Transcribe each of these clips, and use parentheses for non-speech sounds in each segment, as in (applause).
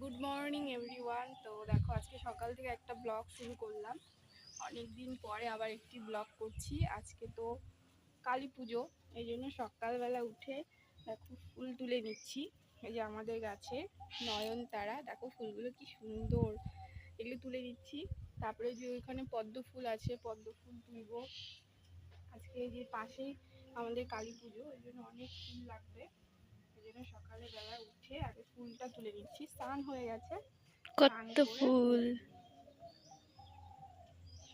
Good morning everyone তো দেখো, আজকে সকাল থেকে একটা ব্লগ শুরু করলাম। অনেক দিন পরে আবার একটি ব্লগ করছি। আজকে তো কালী পুজো, এই জন্য সকালবেলা উঠে দেখো, ফুল তুলে নিচ্ছি। এই যে আমাদের গাছে নয়নতারা, দেখো ফুলগুলো কি সুন্দর। এগুলো তুলে নিচ্ছি। তারপরে যে ওইখানে পদ্ম ফুল আছে, পদ্ম ফুল তুলব। আজকে যে পাশেই আমাদের কালী পুজো ওই জন্য অনেক ফুল লাগবে। এই জন্য সকালে বেলা উঠে ফুলটা তুলে নিচ্ছি। স্নান হয়ে গেছে। কত ফুল।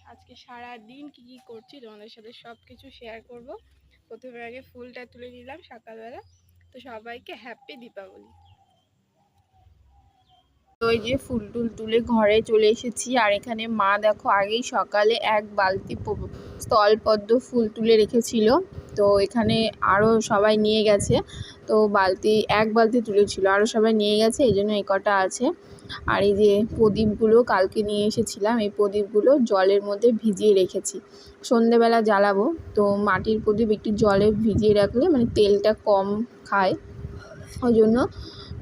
আজকে সারা দিন কি কি করছি তোমাদের সাথে সব কিছু শেয়ার করব। প্রথমে আগে ফুলটা তুলে নিলাম সকালবেলা। তো সবাইকে হ্যাপি দীপাবলি। তো এই যে ফুল টুল তুলে ঘরে চলে এসেছি। আর এখানে মা দেখো আগেই সকালে এক বালতি প- স্থলপদ্ম ফুল তুলে রেখেছিল। তো এখানে আরও সবাই নিয়ে গেছে। তো বালতি, এক বালতি তুলেছিল আরও সবাই নিয়ে গেছে, এই জন্য এই কটা আছে। আর এই যে প্রদীপগুলো কালকে নিয়ে এসেছিলাম, এই প্রদীপগুলো জলের মধ্যে ভিজিয়ে রেখেছি। সন্ধেবেলা জ্বালাবো, তো মাটির প্রদীপ একটু জলে ভিজিয়ে রাখলে মানে তেলটা কম খায়, ওই জন্য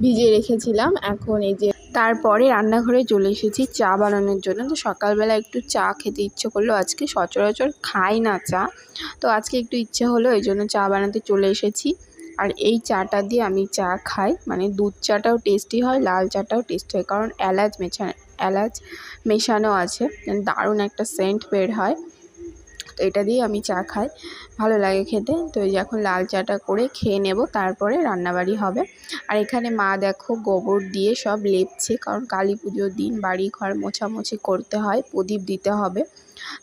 ভিজিয়ে রেখেছিলাম। এখন এই যে তারপরে রান্নাঘরে চলে এসেছি চা বানানোর জন্য। তো সকালবেলা একটু চা খেতে ইচ্ছে করল, আজকে সচরাচর খাই না চা। তো আজকে একটু ইচ্ছে হলো, এই জন্য চা বানাতে চলে এসেছি। আর এই চাটা দিয়ে আমি চা খাই। মানে দুধ চাটাও টেস্টি হয়, লাল চাটাও টেস্টি হয়, কারণ এলাচ মেশানো এলাচ মেশানো আছে। দারুণ একটা সেন্ট বের হয়। তো এটা দিয়ে আমি চা খাই। ভালো লাগে খেতে। তো এই যে এখন লাল চাটা করে খেয়ে নেব, তারপরে রান্নাবাড়ি হবে। আর এখানে মা দেখো গোবর দিয়ে সব লেপছে, কারণ কালী পুজোর দিন বাড়ি ঘর মোছামুছি করতে হয়, প্রদীপ দিতে হবে।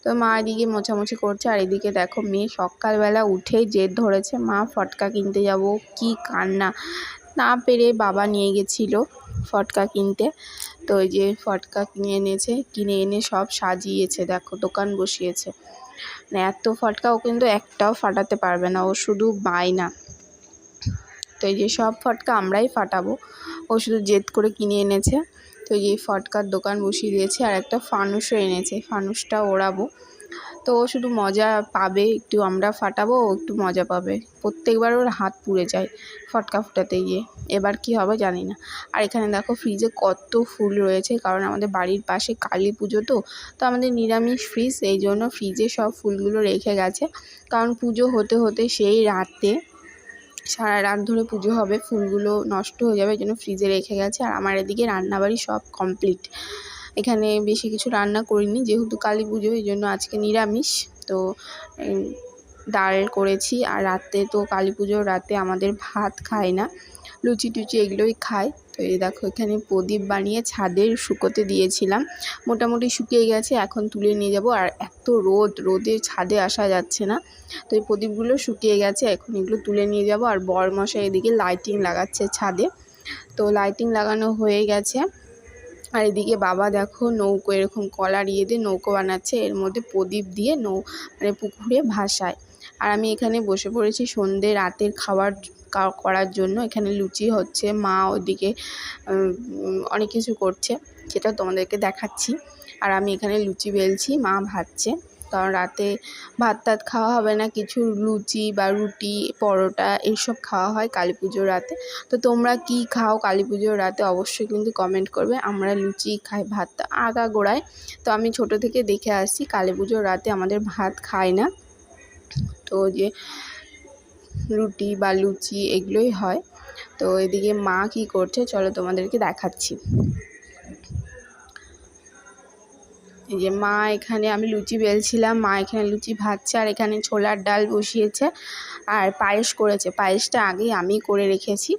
তো মা এদিকে মোছামুছি করছে, আর এদিকে দেখো মেয়ে সকালবেলা উঠেই জেদ ধরেছে, মা, ফটকা কিনতে যাব, কি কান্না? না পেরে বাবা নিয়ে গেছিল ফটকা কিনতে। তো ওই যে ফটকা কিনে এনেছে, কিনে এনে সব সাজিয়েছে, দেখো দোকান বসিয়েছে। মানে এত ফটকা ও কিন্তু একটাও ফাটাতে পারবে না, ও শুধু বায়না তো এই যে সব ফটকা আমরাই ফাটাবো, ও শুধু জেদ করে কিনে এনেছে। তো এই ফটকার দোকান বসিয়ে দিয়েছে, আর একটা ফানুসও এনেছে, ফানুসটা ওড়াবো। তো ও শুধু মজা পাবে, একটু আমরা ফাটাবো, ও একটু মজা পাবে। প্রত্যেকবার ওর হাত পুড়ে যায় ফটকা ফুটাতে গিয়ে। এবার কি হবে জানি না। আর এখানে দেখো ফ্রিজে কত ফুল রয়েছে, কারণ আমাদের বাড়ির পাশে কালী পুজো তো তো আমাদের নিরামিষ ফ্রিজ এই জন্য ফ্রিজে সব ফুলগুলো রেখে গেছে। কারণ পুজো হতে হতে সেই রাতে, সারা রাত ধরে পুজো হবে, ফুলগুলো নষ্ট হয়ে যাবে, এই জন্য ফ্রিজে রেখে গেছে। আর আমার এদিকে রান্নাবাড়ি সব কমপ্লিট এখানে বেশি কিছু রান্না করিনি, যেহেতু কালী পুজো, এই জন্য আজকে নিরামিষ। তো ডাল করেছি, আর রাতে তো কালী পুজোর রাতে আমাদের ভাত খায় না। লুচি টুচি এগুলোই খায়। তো এই দেখো, এখানে প্রদীপ বানিয়ে ছাদের শুকোতে দিয়েছিলাম। মোটামুটি শুকিয়ে গেছে, এখন তুলে নিয়ে যাব। আর এত রোদ, রোদে ছাদে আসা যাচ্ছে না। তো এই প্রদীপগুলো শুকিয়ে গেছে, এখন এগুলো তুলে নিয়ে যাব। আর বরমশাই এদিকে লাইটিং লাগাচ্ছে ছাদে। তো লাইটিং লাগানো হয়ে গেছে। আর এদিকে বাবা দেখো নৌকো, এরকম কলার ইয়ে দিয়ে নৌকো বানাচ্ছে, এর মধ্যে প্রদীপ দিয়ে নৌ মানে পুকুরে ভাসায়। আর আমি এখানে বসে পড়েছি সন্ধে রাতের খাওয়ার করার জন্য। এখানে লুচি হচ্ছে, মা ওদিকে অনেক কিছু করছে সেটা তোমাদেরকে দেখাচ্ছি। আর আমি এখানে লুচি বেলছি, মা ভাজছে। কারণ রাতে ভাত টাত খাওয়া হবে না, কিছু লুচি বা রুটি, পরোটা এইসব খাওয়া হয় কালী পুজোর রাতে। তো তোমরা কি খাও কালী পুজোর রাতে অবশ্যই কিন্তু কমেন্ট করবে, আমরা লুচি খাই, ভাত আগা গোড়ায়। তো আমি ছোট থেকে দেখে আসছি কালী পুজোর রাতে আমাদের ভাত খায় না। তো যে রুটি বা লুচি এগুলোই হয়। তো এদিকে মা কি করছে, চলো তোমাদেরকে দেখাচ্ছি। যে মা এখানে, আমি লুচি বেলছিলাম, মা এখানে লুচি ভাজছে আর এখানে ছোলার ডাল বসিয়েছে আর পায়েস করেছে। পায়েসটা আগেই আমি করে রেখেছি,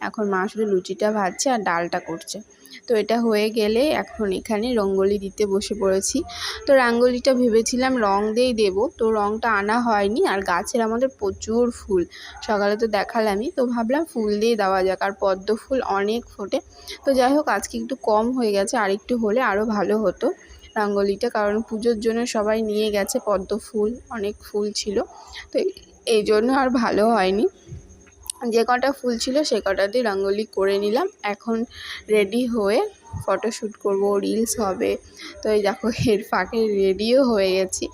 এখন মা শুধু লুচিটা ভাজছে আর ডালটা করছে। তো এটা হয়ে গেলে এখন এখানে রঙ্গোলি দিতে বসে পড়েছি। তো রাঙ্গোলিটা ভেবেছিলাম রং দিয়েই দেবো, তো রংটা আনা হয়নি আর গাছের আমাদের প্রচুর ফুল। সকালে তো দেখালামই, তো ভাবলাম ফুল দিয়ে দেওয়া যাক আর পদ্ম ফুল অনেক ফোটে। তো যাই হোক, আজকে একটু কম হয়ে গেছে আর একটু হলে আরও ভালো হতো। রাঙ্গোলিটা, কারণ পুজোর জন্য সবাই নিয়ে গেছে পদ্ম ফুল, অনেক ফুল ছিল। তো এই জন্য আর ভালো হয়নি। যে কটা ফুল ছিল সে কটা দিয়ে রঙ্গোলি করে নিলাম। এখন রেডি হয়ে ফটোশ্যুট করব রিলস হবে। তো এই দেখো, এর ফাঁকে রেডিও হয়ে গেছি।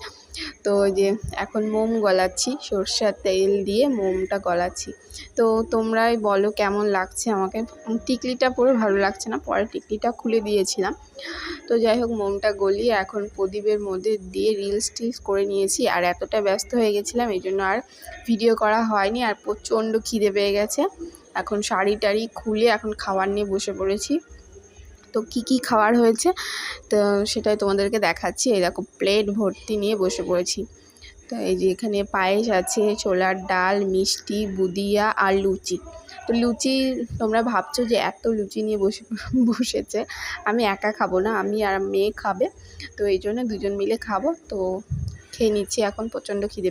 তো যে এখন মোম গলাচ্ছি, সর্ষের তেল দিয়ে মোমটা গলাচ্ছি। তো তোমরাই বলো কেমন লাগছে আমাকে? টিকলিটা পরে ভালো লাগছে না, পরে টিকলিটা খুলে দিয়েছিলাম। তো যাই হোক, মোমটা গলিয়ে এখন প্রদীপের মধ্যে দিয়ে রিলস টিলস করে নিয়েছি। আর এতটা ব্যস্ত হয়ে গেছিলাম, এই জন্য আর ভিডিও করা হয়নি। আর প্রচণ্ড খিদে পেয়ে গেছে। এখন শাড়ি টাড়ি খুলে এখন খাবার নিয়ে বসে পড়েছি। তো কি কি খাবার হয়েছে, তো সেটাই তোমাদেরকে দেখাচ্ছি। এই দেখো প্লেট ভর্তি নিয়ে বসে পড়েছি। তো এই যে এখানে পায়েস আছে, ছোলার ডাল, মিষ্টি, বুদিয়া আর লুচি। তো লুচি, তোমরা ভাবছ যে এত লুচি নিয়ে বসে (laughs) বসেছে, আমি একা খাব না, আমি আর মেয়ে খাবে। তো এই জন্য দুজন মিলে খাব, তো খেয়ে নিচ্ছি এখন প্রচণ্ড খিদে